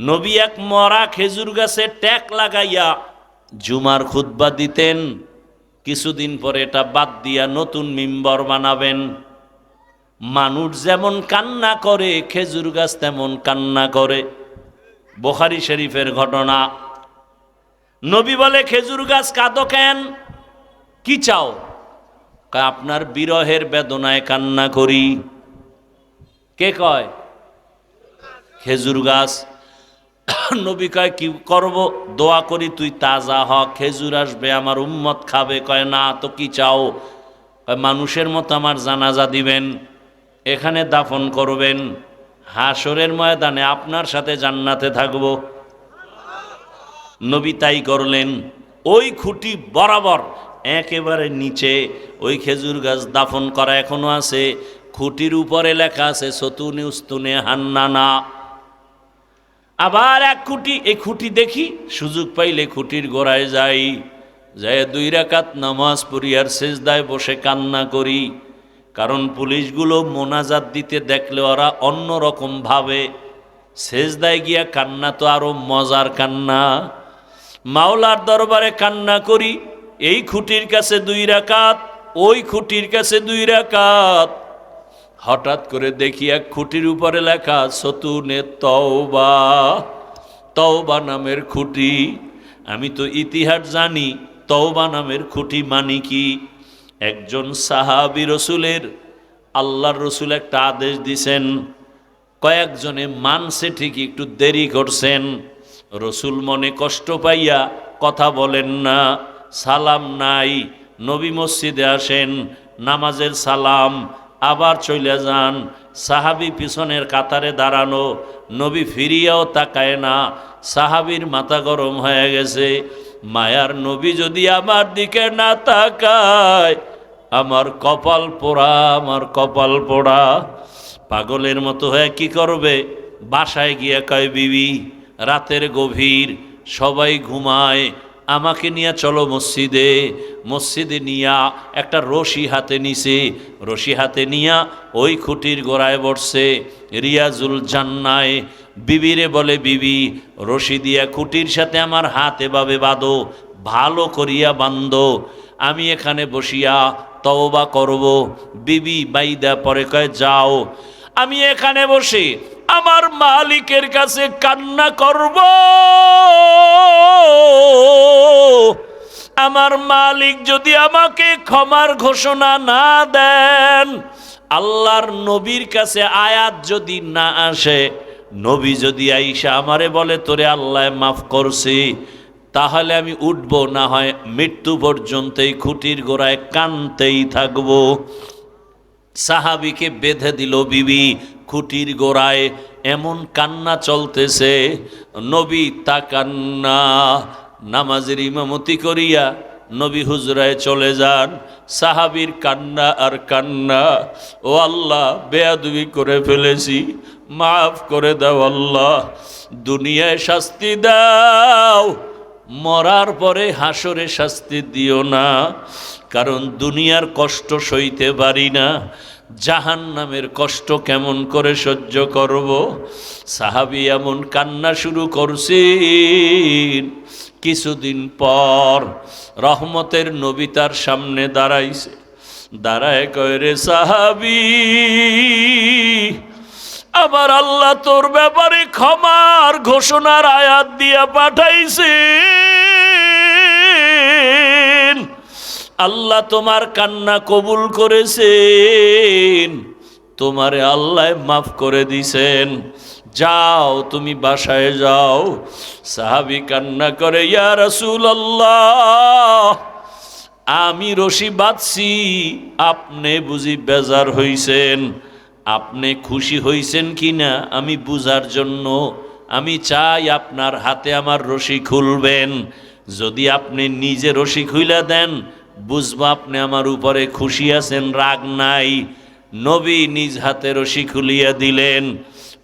নবী এক মরা খেজুর গাছে ট্যাক লাগাইয়া জুমার খুতবা দিতেন। কিছুদিন পরে এটা বাদ দিয়া নতুন মিম্বর বানাবেন। মানুষ যেমন কান্না করে, খেজুর গাছ তেমন কান্না করে। বোখারি শরীফের ঘটনা। নবী বলে, খেজুর গাছ কাঁদো কেন? কি চাও? আপনার বিরহের বেদনায় কান্না করি। কে কয়? খেজুর গাছ। নবী কয়, কি করব? দোয়া করি, তুই তাজা হ খেজুর আসবে, আমার উম্মত খাবে। কয়, না, তো কি চাও? মানুষের মতো আমার জানাজা দিবেন, এখানে দাফন করবেন হাসরের ময়দানে আপনার সাথে জান্নাতে থাকব। নবী তাই করলেন। ওই খুঁটি বরাবর একেবারে নিচে ওই খেজুর গাছ দাফন করা এখনও আছে। খুঁটির উপরে লেখা আছে সতুনে উস্তুনে হান্নানা। আবার এক খুঁটি এই খুঁটি দেখি সুযোগ পাইলে খুঁটির গোড়ায় যাই। যায় দুই রাকাত নামাজ পড়ি আর সেজদায় বসে কান্না করি। কারণ পুলিশগুলো মোনাজাত দিতে দেখলে ওরা অন্য রকম ভাবে। সেজদায় গিয়া কান্না তো আরও মজার কান্না। মাওলার দরবারে কান্না করি, এই খুঁটির কাছে দুই রাকাত, ওই খুঁটির কাছে দুই রাকাত। হঠাৎ করে দেখি এক খুঁটির উপরে লেখা সতুনে তওবা। তওবা নামের খুঁটি। আমি তো ইতিহাস জানি, তওবা নামের খুঁটি মানি কি? একজন সাহাবি রসুলের আল্লাহর রসুল একটা আদেশ দিছেন, কয়েকজনে মানছে ঠিকই, একটু দেরি করছেন। রসুল মনে কষ্ট পাইয়া কথা বলেন না, সালাম নাই, নবী মসজিদে আসেন, নামাজের সালাম আবার চলে যান। সাহাবি পিছনের কাতারে দাঁড়ানো, নবী ফিরিয়াও তাকায় না। সাহাবির মাথা গরম হয়ে গেছে। মায়ার নবী যদি আমার দিকে না তাকায়, আমার কপাল পোড়া, আমার কপাল পোড়া। পাগলের মতো হয়ে কি করবে? বাসায় গিয়ে কয়, বিবি, রাতের গভীর সবাই ঘুমায় আমাকে নিয়ে চলো মসজিদে। মসজিদে নিয়া একটা রশি হাতে নিছে। রশি হাতে নিয়া ওই খুঁটির গোড়ায় বসছে রিয়াজুল জান্নায়। বিবিরে বলে, বিবি, রশি দিয়া খুঁটির সাথে আমার হাত এভাবে বাঁধো, ভালো করিয়া বান্ধো আমি এখানে বসিয়া তওবা করব। বিবি বাইদা পরে কয়, যাও, আমি এখানে বসে আমার মালিকের কাছে কান্না করব। আমার মালিক যদি আমাকে ক্ষমার ঘোষণা না দেন, আল্লাহর নবীর কাছে আয়াত যদি না আসে, নবী যদি আইসা আমারে বলে, তোরে আল্লাহ মাফ করছি, তাহলে আমি উঠব না হয় মৃত্যু পর্যন্ত এই খুঁটির গোড়ায় কানতেই থাকব। সাহাবিকে বেঁধে দিল বিবি খুঁটির গোড়ায়, এমন কান্না চলতেছে, নবী তা কান্না নামাজের ইমামতি করিয়া নবী হুজরায় চলে যান। সাহাবির কান্না আর কান্না, ও আল্লাহ, বেয়াদুবি করে ফেলেছি, মাফ করে দাও আল্লাহ, দুনিয়ায় শাস্তি দাও, মরার পরে হাসরে শাস্তি দিও না, কারণ দুনিয়ার কষ্ট সইতে পারি না জাহান নামের কষ্ট কেমন করে সহ্য করব? সাহাবি এমন কান্না শুরু করছেন। কিছুদিন পর রহমতের নবী তার সামনে দাঁড়াইছে। দাঁড়ায় কয়, রে সাহাবি আমার আল্লাহ তোর ব্যাপারে ক্ষমার ঘোষণার আয়াত দিয়া পাঠাইছে আল্লাহ তোমার কান্না কবুল করেছেন, তোমারে আল্লাহ মাফ করে দিছেন। যাও, তুমি বাসায় যাও। সাহাবি কান্না করে, ইয়া আল্লাহ আমি রশি বাঁধছি। আপনি বুঝি বেজার হইছেন। আপনি খুশি হইছেন কি না আমি বুঝার জন্য। আমি চাই আপনার হাতে আমার রশি খুলবেন। যদি আপনি নিজে রশি খুইলা দেন, বুঝব আপনি আমার উপরে খুশি আছেন, রাগ নাই। নবী নিজ হাতে রশি খুলিয়া দিলেন।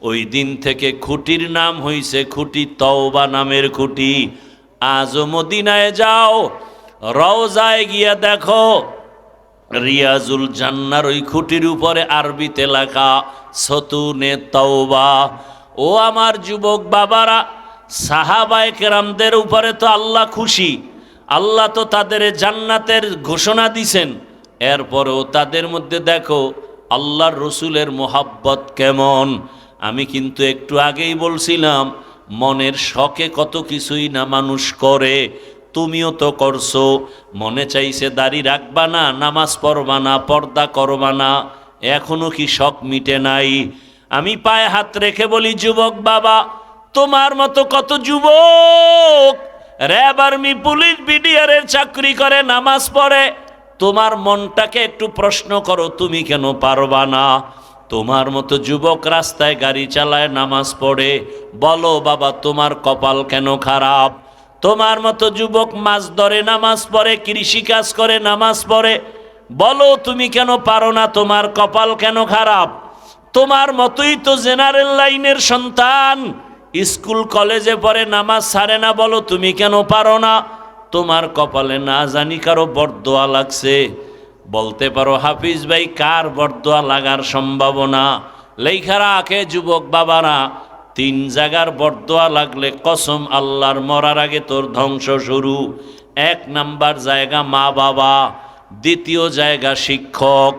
ওই দিন থেকে খুঁটির নাম হইছে খুঁটি তওবা নামের খুঁটি। আজও মদিনায় যাও, রওজায় গিয়া দেখো, রিয়াজুল জান্নার ওই খুঁটির উপরে আরবিতে লেখা, সতুনে তওবা। ও আমার যুবক বাবারা, সাহাবায় কেরামদের উপরে তো আল্লাহ খুশি, আল্লাহ তো তাদের জান্নাতের ঘোষণা দিছেন। এরপরেও তাদের মধ্যে দেখো, আল্লাহর রসুলের মোহাব্বত কেমন? আমি কিন্তু একটু আগেই বলছিলাম, মনের শখে কত কিছুই না মানুষ করে, তুমিও তো করছ, মনে চাইছে দাড়ি রাখবা না, নামাজ পড়বা না, পর্দা করবা না, এখনও কি শখ মিটে নাই? আমি পায়ে হাত রেখে বলি, যুবক বাবা, তোমার মতো কত যুবক, র্যাব আর্মি, পুলিশ বিডিআরের চাকরি করে, নামাজ পড়ে, তোমার মনটাকে একটু প্রশ্ন করো, তুমি কেন পারবা না? তোমার মতো যুবক রাস্তায় গাড়ি চালায় নামাজ পড়ে। বলো, বাবা, তোমার কপাল কেন খারাপ? তোমার মতো যুবক মাছ ধরে নামাজ পড়ে, কৃষিকাজ করে নামাজ পড়ে। বলো, তুমি কেন পারো না? তোমার কপাল কেন খারাপ? তোমার মতোই তো জেনারেল লাইনের সন্তান। স্কুল, কলেজে পড়ে নামাজ ছাড়ে না, বলো, তুমি কেন পারো না? তোমার কপালে না জানি কারও বরদোয়া লাগছে। বলতে পারো, হাফিজ ভাই, কার বরদোয়া লাগার সম্ভাবনা? লেখারা আঁকে যুবক বাবারা, তিন জায়গার বরদোয়া লাগলে কসম আল্লাহর মরার আগে তোর ধ্বংস শুরু। এক নাম্বার জায়গা মা বাবা, দ্বিতীয় জায়গা শিক্ষক,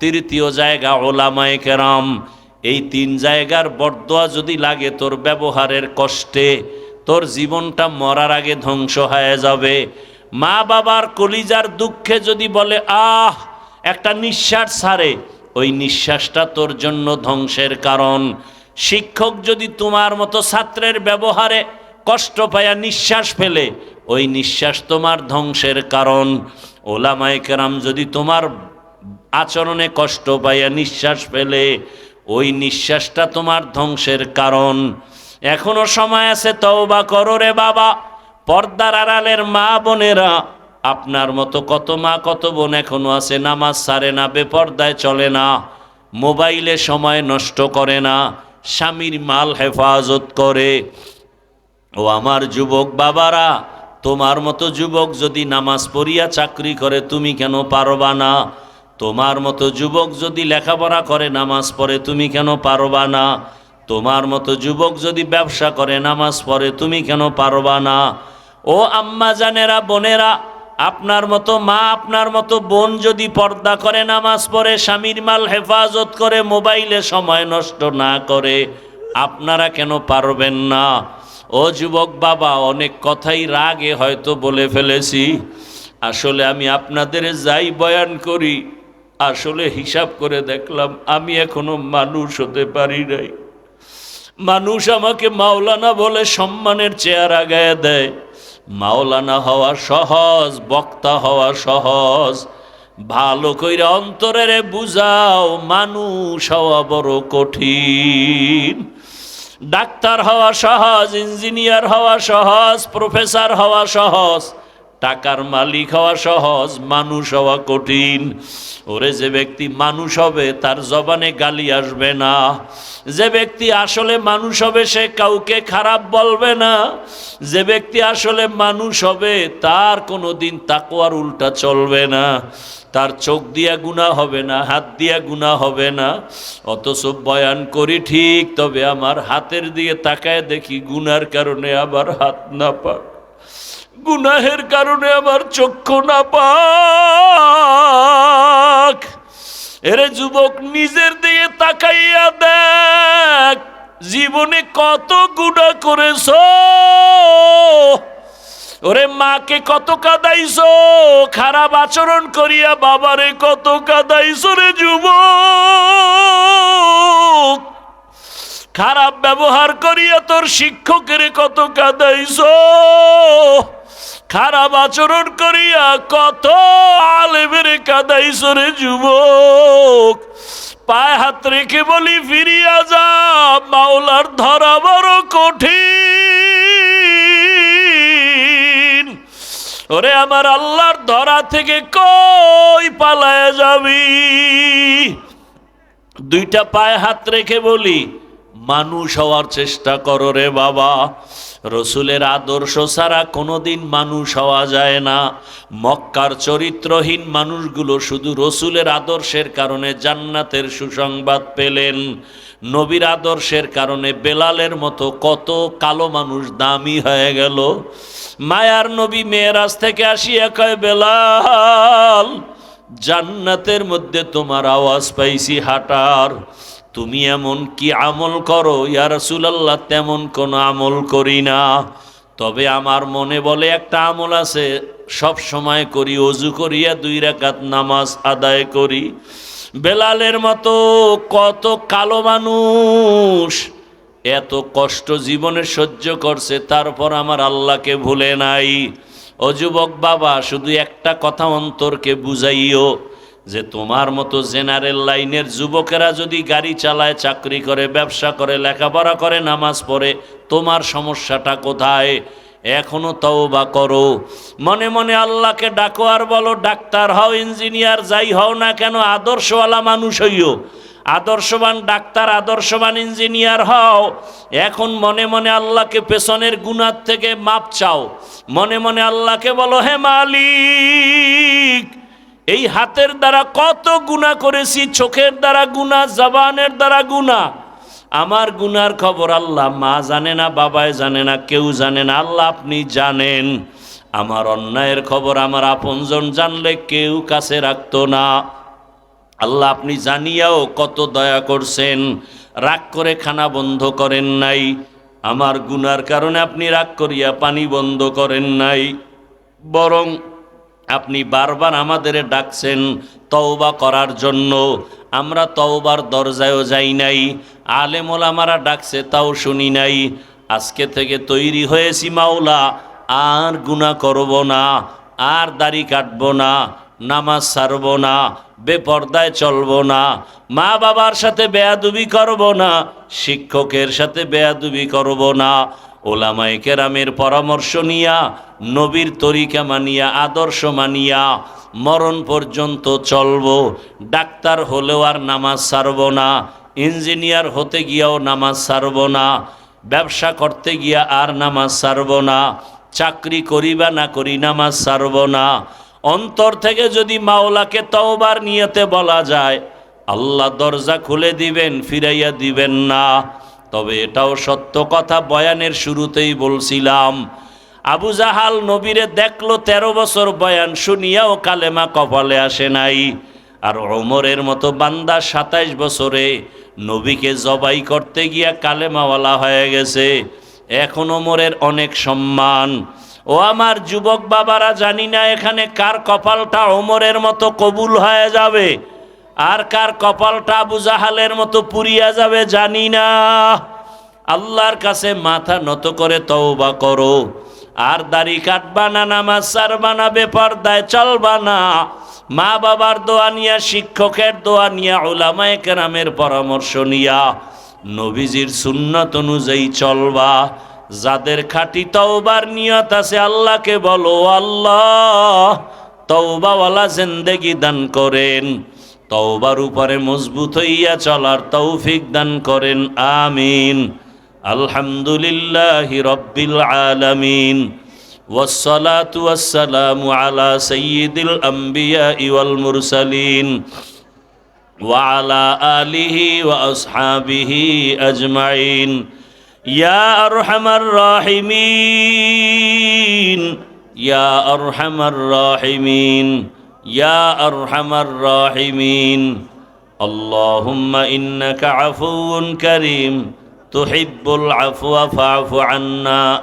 তৃতীয় জায়গা ওলামায় কেরাম। এই তিন জায়গার বরদোয়া যদি লাগে তোর ব্যবহারের কষ্টে, তোর জীবনটা মরার আগে ধ্বংস হয়ে যাবে। মা বাবার কলিজার দুঃখে যদি বলে, আহ, একটা নিঃশ্বাস ছাড়ে ওই নিঃশ্বাসটা তোর জন্য ধ্বংসের কারণ। শিক্ষক যদি তোমার মতো ছাত্রের ব্যবহারে কষ্ট পায়া নিঃশ্বাস ফেলে, ওই নিঃশ্বাস তোমার ধ্বংসের কারণ। ওলামায়ে কেরাম যদি তোমার আচরণে কষ্ট পাইয়া নিঃশ্বাস ফেলে, ওই নিঃশ্বাসটা তোমার ধ্বংসের কারণ। এখনও সময় আছে, তওবা করো রে বাবা। পর্দার আড়ালের মা বোনেরা, আপনার মতো কত মা, কত বোন এখনও আছে, নামাজ সারে না, বেপর্দায় চলে না, মোবাইলে সময় নষ্ট করে না, স্বামীর মাল হেফাজত করে। ও আমার যুবক বাবারা, তোমার মতো যুবক যদি নামাজ পড়িয়া চাকরি করে, তুমি কেন পারবা না? তোমার মতো যুবক যদি লেখাপড়া করে, নামাজ পড়ে, তুমি কেন পারবা না? তোমার মতো যুবক যদি ব্যবসা করে, নামাজ পড়ে, তুমি কেন পারবা না? ও আম্মা জানেরা, বোনেরা, আপনার মতো মা, আপনার মতো বোন যদি পর্দা করে, নামাজ পড়ে, স্বামীর মাল হেফাজত করে, মোবাইলে সময় নষ্ট না করে, আপনারা কেন পারবেন না? ও যুবক বাবা, অনেক কথাই রাগে হয়তো বলে ফেলেছি। আসলে আমি আপনাদের যাই বয়ান করি, আসলে হিসাব করে দেখলাম, আমি এখনও মানুষ হতে পারি নাই। মানুষ আমাকে মাওলানা বলে সম্মানের চেয়ার আগায় দেয়। মাওলানা হওয়া সহজ, বক্তা হওয়া সহজ। ভালো কইরা অন্তরের বুঝাও, মানুষ হওয়া বড় কঠিন। ডাক্তার হওয়া সহজ, ইঞ্জিনিয়ার হওয়া সহজ, প্রফেসর হওয়া সহজ। টাকার মালিক হওয়া সহজ, মানুষ হওয়া কঠিন। ওরে যে ব্যক্তি মানুষ হবে, তার জবানে গালি আসবে না। যে ব্যক্তি আসলে মানুষ হবে, সে কাউকে খারাপ বলবে না। যে ব্যক্তি আসলে মানুষ হবে, তার কোনো দিন তাকোয়ার উল্টা চলবে না। তার চোখ দিয়া গুণা হবে না, হাত দিয়া গুণা হবে না। অথচ বয়ান করি ঠিক, তবে আমার হাতের দিকে তাকায় দেখি গুনার কারণে আবার হাত না পাক গুনাহের কারণে আমার চক্ষু না পাক এরে যুবক, নিজের দিকে তাকাইয়া দেখ, জীবনে কত গুণা করেছ। ওরে মাকে কত কাদাইছো, খারাপ আচরণ করিয়া বাবারে কত কাদাইছো রে যুবক। খারাপ ব্যবহার করিয়া তোর শিক্ষকের কত কাদাইছো। খারাপ আচরণ করিয়া কত আলেমের কাদাই সরে যুবক। পায়ে হাত রেখে বলি, ফিরিয়া যা, মাওলার ধরা বড় কঠিন। ওরে আমার আল্লাহর ধরা থেকে কই পালায় যাবি? দুইটা পায়ে হাত রেখে বলি মানুষ হওয়ার চেষ্টা করো রে বাবা। রসুলের আদর্শ ছাড়া কোনোদিন মানুষ হওয়া যায় না। মক্কার চরিত্রহীন মানুষগুলো শুধু রসুলের আদর্শের কারণে জান্নাতের সুসংবাদ পেলেন। নবীর আদর্শের কারণে বেলালের মতো কত কালো মানুষ দামি হয়ে গেল। মায়ার নবী মেয়েরাজ থেকে আসিয়া কয়, বেলাল জান্নাতের মধ্যে তোমার আওয়াজ পাইছি হাঁটার। তুমি এমন কি আমল করো? ইয়া রাসূলুল্লাহ, তেমন কোনো আমল করি না। তবে আমার মনে বলে একটা আমল আছে, সব সময় করি, অজু করিয়া দুই রাকাত নামাজ আদায় করি। বেলালের মতো কত কালো মানুষ, এত কষ্ট জীবনে সহ্য করছে, তারপর আমার আল্লাহকে ভুলে নাই। ও যুবক বাবা, শুধু একটা কথা অন্তরকে বুঝাইও যে তোমার মতো জেনারেল লাইনের যুবকেরা যদি গাড়ি চালায়, চাকরি করে, ব্যবসা করে, লেখাপড়া করে, নামাজ পড়ে, তোমার সমস্যাটা কোথায়? এখনও তওবা করো। মনে মনে আল্লাহকে ডাকো আর বলো, ডাক্তার হও, ইঞ্জিনিয়ার, যাই হও না কেন, আদর্শওয়ালা মানুষ হইও। আদর্শবান ডাক্তার, আদর্শবান ইঞ্জিনিয়ার হও। এখন মনে মনে আল্লাহকে পেছনের গুণার থেকে মাপ চাও। মনে মনে আল্লাহকে বলো, হে মালিক, এই হাতের দ্বারা কত গুণা করেছি? চোখের দ্বারা গুণা জবানের দ্বারা গুণা আমার গুনার খবর আল্লাহ মা জানে না বাবায় জানে না, কেউ জানে না। আল্লাহ আপনি জানেন। আমার অন্যায়ের খবর আমার আপনজন জানলে কেউ কাছে রাখতো না। আল্লাহ আপনি জানিয়াও কত দয়া করছেন, রাগ করে খানা বন্ধ করেন নাই, আমার গুনার কারণে আপনি রাগ করিয়া পানি বন্ধ করেন নাই, বরং আপনি বারবার আমাদের ডাকছেন তওবা করার জন্য, আমরা তওবার দরজায়ও যাই নাই, আলেমল আমারা ডাকছে তাও শুনি নাই, আজকে থেকে তৈরি হয়েছি মাওলা, আর গুণা করব না, আর দাড়ি কাটবো না নামাজ ছাড়ব না, বেপর্দায় চলব না, মা বাবার সাথে বেয়াদুবি করব না, শিক্ষকের সাথে বেয়াদুবি করব না ওলামাই কেরামের পরামর্শ নিয়া, নবীর তরিকা মানিয়া, আদর্শ মানিয়া, মরণ পর্যন্ত চলব, ডাক্তার হলেও আর নামাজ ছাড়ব না, ইঞ্জিনিয়ার হতে গিয়াও নামাজ ছাড়ব না, ব্যবসা করতে গিয়া আর নামাজ ছাড়ব না, চাকরি করি বা না করি নামাজ ছাড়ব না অন্তর থেকে যদি মাওলাকে তওবার নিয়তে বলা যায়, আল্লাহ দরজা খুলে দিবেন, ফিরাইয়া দিবেন না। তবে এটাও সত্য কথা, বয়ানের শুরুতেই বলছিলাম, আবু জাহাল নবীরে দেখল তেরো বছর বয়ান শুনিয়াও কালেমা কপালে আসে নাই। আর ওমরের মতো বান্দা সাতাইশ বছরে নবীকে জবাই করতে গিয়া কালেমাওয়ালা হয়ে গেছে। এখন ওমরের অনেক সম্মান। ও আমার যুবক বাবারা, জানি না এখানে কার কপালটা ওমরের মতো কবুল হয়ে যাবে, আর কার কপালটা আবু জাহালের মতো পুরিয়া যাবে, জানি না। আল্লাহর কাছে মাথা নত করে তওবা করো, আর দাড়ি কাটবা না, নামাজ সারবা না, বেপর্দায় চলবা না। মা বাবার দোয়া নিয়া, শিক্ষকের দোয়া নিয়া ওলামায়ে কেরামের পরামর্শ নিয়া, নবীজির সুন্নত অনুযায়ী চলবা। যাদের খাঁটি তওবার নিয়ত আছে আল্লাহকে বলো আল্লাহ তওবাওয়ালা জিন্দেগি দান করেন তওবার উপরে মজবুত হইয়া চলার তৌফিক দান করেন আমিন আলহামদুলিল্লাহি রব্বিল আলামিন والصلاة والسلام على سيد الأنبياء والمرسلين وعلى آله وأصحابه أجمعين يا أرحم الراحمين. يا أرحم الراحمين. يا أرحم الراحمين. اللهم إنك عفو كريم. تحب العفو فاعف عنا.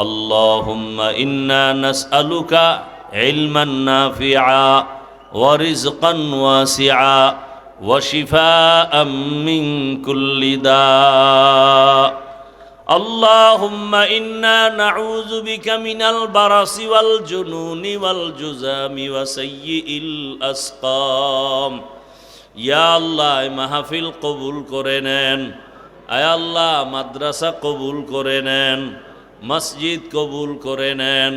اللهم إنا نسألك علما نافعا ورزقا واسعا وشفاء من كل داء. اللهم إنا نعوذ بك من البرص والجنون والجزام وسيء الأسقام ইয়া আল্লাহ এই মাহফিল কবুল করে নেন আয় আল্লাহ মাদ্রাসা কবুল করে নেন মসজিদ কবুল করে নেন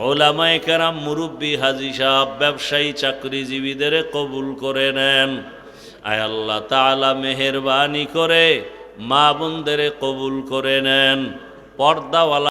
ওলামায় কেরাম মুরব্বী হাজি সাহ ব্যবসায়ী চাকরিজীবীদের কবুল করে নেন আয় আল্লাহ তালা মেহরবানি করে মা বোনদের কবুল করে নেন। পর্দাওয়ালা